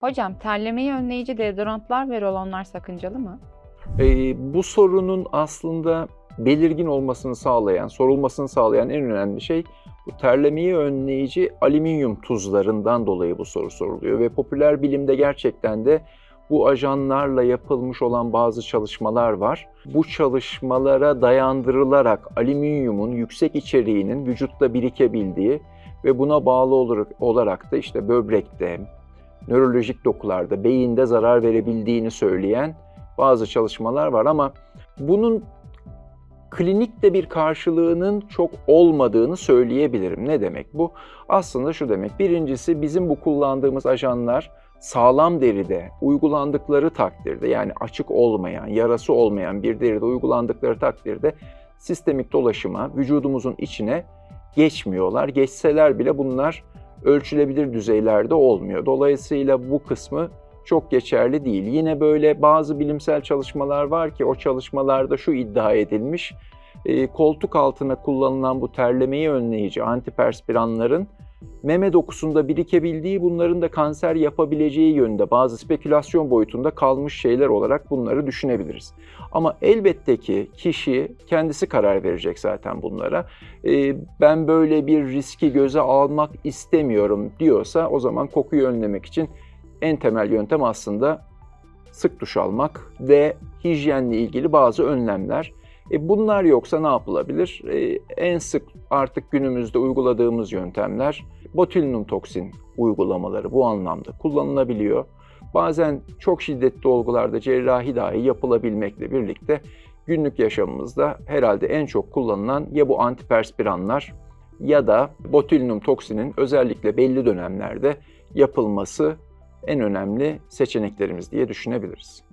Hocam terlemeyi önleyici deodorantlar ve rolonlar sakıncalı mı? Ee, bu sorunun aslında belirgin olmasını sağlayan, sorulmasını sağlayan en önemli şey bu terlemeyi önleyici alüminyum tuzlarından dolayı bu soru soruluyor ve popüler bilimde gerçekten de bu ajanlarla yapılmış olan bazı çalışmalar var. Bu çalışmalara dayandırılarak alüminyumun yüksek içeriğinin vücutta birikebildiği ve buna bağlı olarak, olarak da işte böbrekte, nörolojik dokularda, beyinde zarar verebildiğini söyleyen bazı çalışmalar var ama bunun klinikte bir karşılığının çok olmadığını söyleyebilirim. Ne demek bu? Aslında şu demek. Birincisi bizim bu kullandığımız ajanlar sağlam deride uygulandıkları takdirde yani açık olmayan, yarası olmayan bir deride uygulandıkları takdirde sistemik dolaşıma, vücudumuzun içine geçmiyorlar. Geçseler bile bunlar ölçülebilir düzeylerde olmuyor. Dolayısıyla bu kısmı çok geçerli değil. Yine böyle bazı bilimsel çalışmalar var ki o çalışmalarda şu iddia edilmiş. e, koltuk altına kullanılan bu terlemeyi önleyici antiperspiranların meme dokusunda birikebildiği bunların da kanser yapabileceği yönde bazı spekülasyon boyutunda kalmış şeyler olarak bunları düşünebiliriz. Ama elbette ki kişi kendisi karar verecek zaten bunlara. E, ben böyle bir riski göze almak istemiyorum diyorsa o zaman kokuyu önlemek için en temel yöntem aslında sık duş almak ve hijyenle ilgili bazı önlemler. E bunlar yoksa ne yapılabilir? E, en sık artık günümüzde uyguladığımız yöntemler botulinum toksin uygulamaları bu anlamda kullanılabiliyor. Bazen çok şiddetli olgularda cerrahi dahi yapılabilmekle birlikte günlük yaşamımızda herhalde en çok kullanılan ya bu antiperspiranlar ya da botulinum toksinin özellikle belli dönemlerde yapılması en önemli seçeneklerimiz diye düşünebiliriz.